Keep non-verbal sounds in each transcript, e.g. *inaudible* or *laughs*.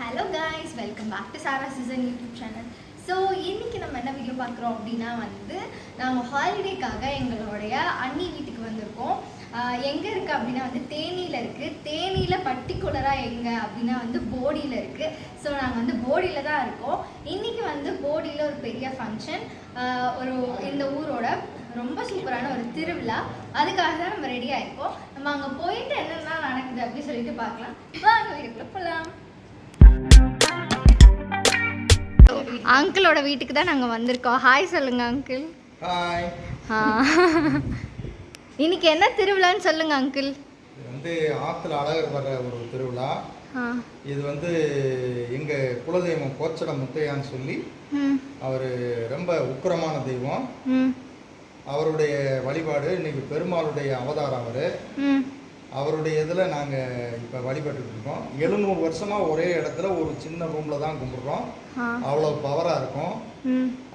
Hello guys welcome back to Sara Susan YouTube channel so இன்னைக்கு நம்ம என்ன video பார்க்குறோம் அப்படின்னா வந்து நாங்கள் ஹாலிடேக்காக எங்களுடைய அண்ணி வீட்டுக்கு வந்திருக்கோம். எங்கே இருக்குது அப்படின்னா வந்து தேனியில் இருக்குது தேனியில் பர்டிகுலராக எங்கே அப்படின்னா வந்து போடியில் இருக்குது ஸோ நாங்கள் வந்து போடியில் தான் இருக்கோம். இன்றைக்கி வந்து போடியில் ஒரு பெரிய ஃபங்க்ஷன் ஒரு இந்த ஊரோட ரொம்ப சூப்பரான ஒரு திருவிழா. அதுக்காக தான் நம்ம ரெடியாக இருக்கோம். நம்ம அங்கே போயிட்டு என்னென்ன நடக்குது அப்படின்னு சொல்லிட்டு பார்க்கலாம். வாங்க வீட்டுக்குள்ளே போகலாம் அங்கிளோட வீட்டுக்கு தான் நாங்கள் வந்திருக்கோம். ஹாய் சொல்லுங்க அங்கிள் ஹாய் இன்னைக்கு என்ன திருவிழான்னு சொல்லுங்க அங்கிள் இது வந்து ஆற்றுல அழகர் வர்ற ஒரு திருவிழா. இது வந்து எங்கள் குலதெய்வம் கோச்சட முத்தையான்னு சொல்லி அவர் ரொம்ப உக்கிரமான தெய்வம். அவருடைய வழிபாடு இன்னைக்கு பெருமாளுடைய அவதாரம் அவர். அவருடைய இதில் நாங்கள் இப்போ வழிபட்டுட்டு இருக்கோம். எழுநூறு வருஷமாக ஒரே இடத்துல ஒரு சின்ன ரூமில் தான் கும்பிட்றோம். அவ்வளோ பவராக இருக்கும்.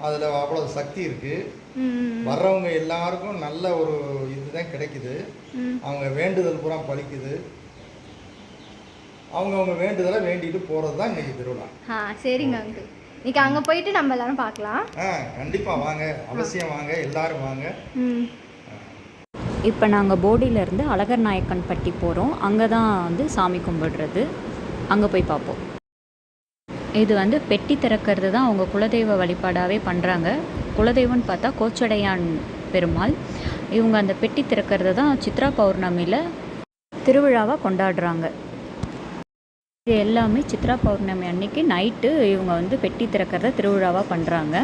அதில் அவ்வளோ சக்தி இருக்குது வர்றவங்க எல்லாருக்கும் நல்ல ஒரு இதுதான் கிடைக்குது. அவங்க வேண்டுதல் பூரா பலிக்குது அவங்கவுங்க வேண்டுதலை வேண்டிட்டு போகிறது தான் இன்னைக்கு திருவிழா. சரிங்க அங்கிள் இன்னைக்கு அங்கே போயிட்டு நம்ம எல்லாரும் பார்க்கலாம். ஆ கண்டிப்பாக வாங்க. அவசியம் வாங்க. எல்லாரும் வாங்க. ம். இப்போ நாங்கள் போடியிலேருந்து அழகர் நாயக்கன் பட்டி போகிறோம். அங்கே தான் வந்து சாமி கும்பிடுறது. அங்கே போய் பார்ப்போம். இது வந்து பெட்டி திறக்கிறது தான் அவங்க குலதெய்வ வழிபாடாகவே பண்ணுறாங்க. குலதெய்வம்னு பார்த்தா கோச்சடையான் பெருமாள். இவங்க அந்த பெட்டி திறக்கிறது தான் சித்ரா பௌர்ணமியில் திருவிழாவாக கொண்டாடுறாங்க. இது எல்லாமே சித்ரா பௌர்ணமி அன்னைக்கு நைட்டு இவங்க வந்து பெட்டி திறக்கிறத திருவிழாவாக பண்ணுறாங்க.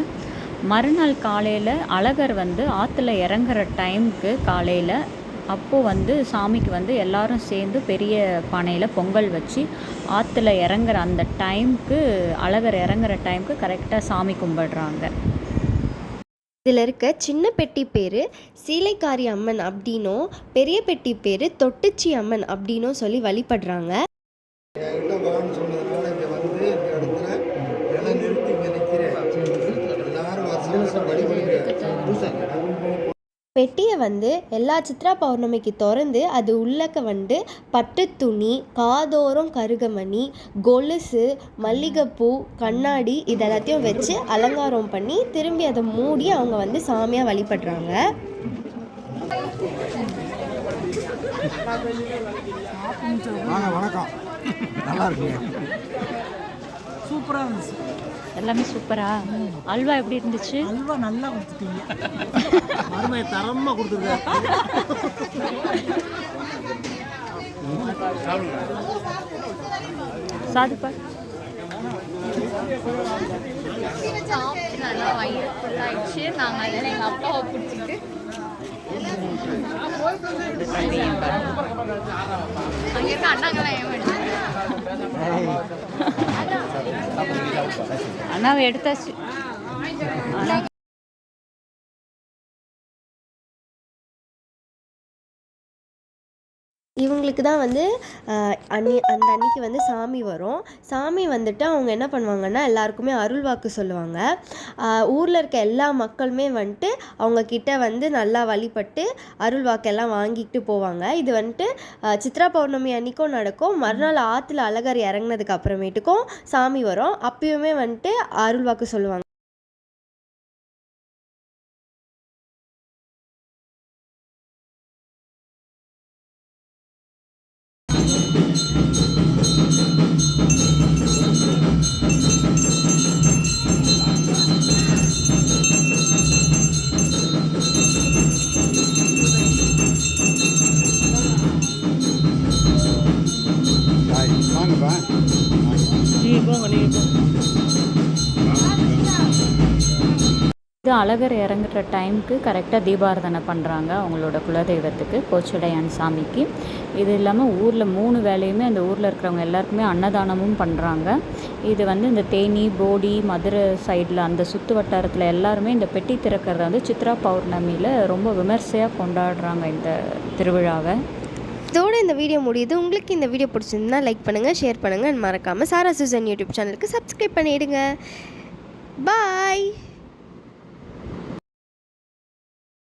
மறுநாள் காலையில் அழகர் வந்து ஆற்றுல இறங்குற டைமுக்கு காலையில் அப்போது வந்து சாமிக்கு வந்து எல்லாரும் சேர்ந்து பெரிய பானையில் பொங்கல் வச்சு ஆற்றுல இறங்குற அந்த டைமுக்கு அழகர் இறங்குற டைமுக்கு கரெக்டாக சாமி கும்பிடுறாங்க. இதில் இருக்க சின்ன பெட்டி பேர் சீலைக்காரி அம்மன் அப்படின்னும் பெரிய பெட்டி பேர் தொட்டுச்சி அம்மன் அப்படின்னும் சொல்லி வழிபடுறாங்க. பெட்டியை வந்து எல்லா சித்ரா பௌர்ணமிக்கு திறந்து அது உள்ளக்க வந்து பட்டு துணி காதோரம் கருகமணி கொலுசு மல்லிகைப்பூ கண்ணாடி இது எல்லாத்தையும் வச்சு அலங்காரம் பண்ணி திரும்பி அதை மூடி அவங்க வந்து சாமியாக வழிபடுறாங்க. வணக்கம். நல்லா இருக்குங்க. சூப்பராக இருந்துச்சு. எல்லாமே சூப்பரா? அல்வா எப்படி இருந்துச்சு? அல்வா நல்லா கொடுத்துட்டீங்க. மருமையை தரமாக கொடுத்துருக்காரு. சாதுப்பா. நல்லா வயிறு ஃபுல்லாகிடுச்சு நாங்கள் அதில் எங்கள் அப்பாவை பிடிச்சிட்டு அங்கே இருக்க அண்ணாங்கெல்லாம் ஏமாடுச்சு *laughs* அண்ணாவை எடுத்தாச்சு. இவங்களுக்கு தான் வந்து அன்னி அந்த அன்னைக்கு வந்து சாமி வரும். சாமி வந்துட்டு அவங்க என்ன பண்ணுவாங்கன்னா எல்லாருக்குமே அருள் வாக்கு சொல்லுவாங்க. ஊரில் இருக்க எல்லா மக்களுமே வந்துட்டு அவங்கக்கிட்ட வந்து நல்லா வழிபட்டு அருள் வாக்கெல்லாம் வாங்கிட்டு போவாங்க. இது வந்துட்டு சித்ரா பௌர்ணமி அன்னைக்கும் நடக்கும். மறுநாள் ஆற்றுல அழகர் இறங்கினதுக்கு அப்புறமேட்டுக்கும் சாமி வரும். அப்பயுமே வந்துட்டு அருள் வாக்கு சொல்லுவாங்க. இது அழகர் இறங்குற டைமுக்கு கரெக்டாக தீபாரதனை பண்ணுறாங்க அவங்களோட குலதெய்வத்துக்கு கோச்சடையான் சாமிக்கு. இது இல்லாமல் ஊரில் மூணு வேலையுமே அந்த ஊரில் இருக்கிறவங்க எல்லாருக்குமே அன்னதானமும் பண்ணுறாங்க இது வந்து இந்த தேனி போடி மதுரை சைடில் அந்த சுற்று வட்டாரத்தில் எல்லாருமே இந்த பெட்டி திறக்கிறத வந்து சித்ரா பௌர்ணமியில் ரொம்ப விமர்சையாக கொண்டாடுறாங்க இந்த திருவிழாவை. இதோட இந்த வீடியோ முடியுது. உங்களுக்கு இந்த வீடியோ பிடிச்சிருந்தா லைக் பண்ணுங்கள் ஷேர் பண்ணுங்கள் மறக்காமல் சாரா சூசன் யூடியூப் சேனலுக்கு சப்ஸ்கிரைப் பண்ணிவிடுங்க பாய்